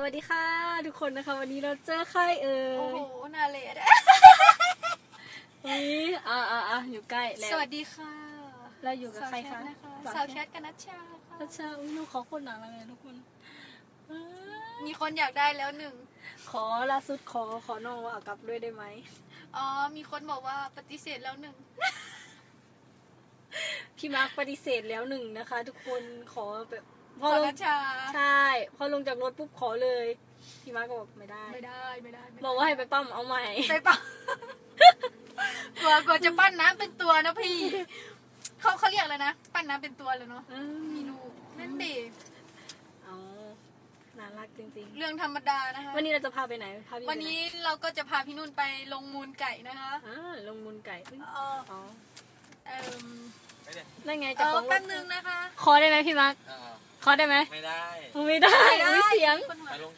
สวัสดีค่ะ ทุกคนนะคะ วันนี้เราเจอใครเอ่โอ้ยโหนาเลดวันนี้อ่าอ่าอ่าอยู่ใกล้แล้วสวัสดีค่ะ เราอยู่กับใครคะสาวแชทกับนัชชาค่ะนัชชาอุ้ยลูกเขาคนหนังเลยทุกคนเอ้ยมีคนอยากได้แล้วหนึ่ง ขอล่าสุดขอขอน้องว่าเอากลับด้วยได้ไหมอ๋อ มีคนบอกว่าปฏิเสธแล้วหนึ่งพี่มาร์คปฏิเสธแล้วหนึ่งนะคะ ทุกคนขอแบบพขออลงนัชชาใช่ พอลงจากรถปุ๊บขอเลย พี่มาร์คก็บอกไม่ได้ ไม่ได้ไม่ได้ไม่ได้บอกว่าให้ไปปั้มเอาใหม่ ไปปะกลัวกลัวจะปั้นน้ำเป็นตัวนะพี่ เขาเขาเรียกอะไรนะ ปั้นน้ำเป็นตัวเลยเนาะอืมมีลูกนั่นดิเอาน่ารักจริงเรื่องธรรมดานะคะ ๆ วันนี้เราจะพาไปไหนพาพี่ไปไหวันนี้เราก็จะพาพี่นุ่นไปลงมูลไก่นะคะอ่าลงมูลไก่อุ๊ยเอออ๋อเอิ่มนั่นไงเอจะอของรแป๊ถบนึงนะคะ ขอได้ไหมพี่มาร์ค อ่า ขอได้ไหมไม่ได้ ไม่ได้ไม่ได้ไม่เสียงคนหัวไปลง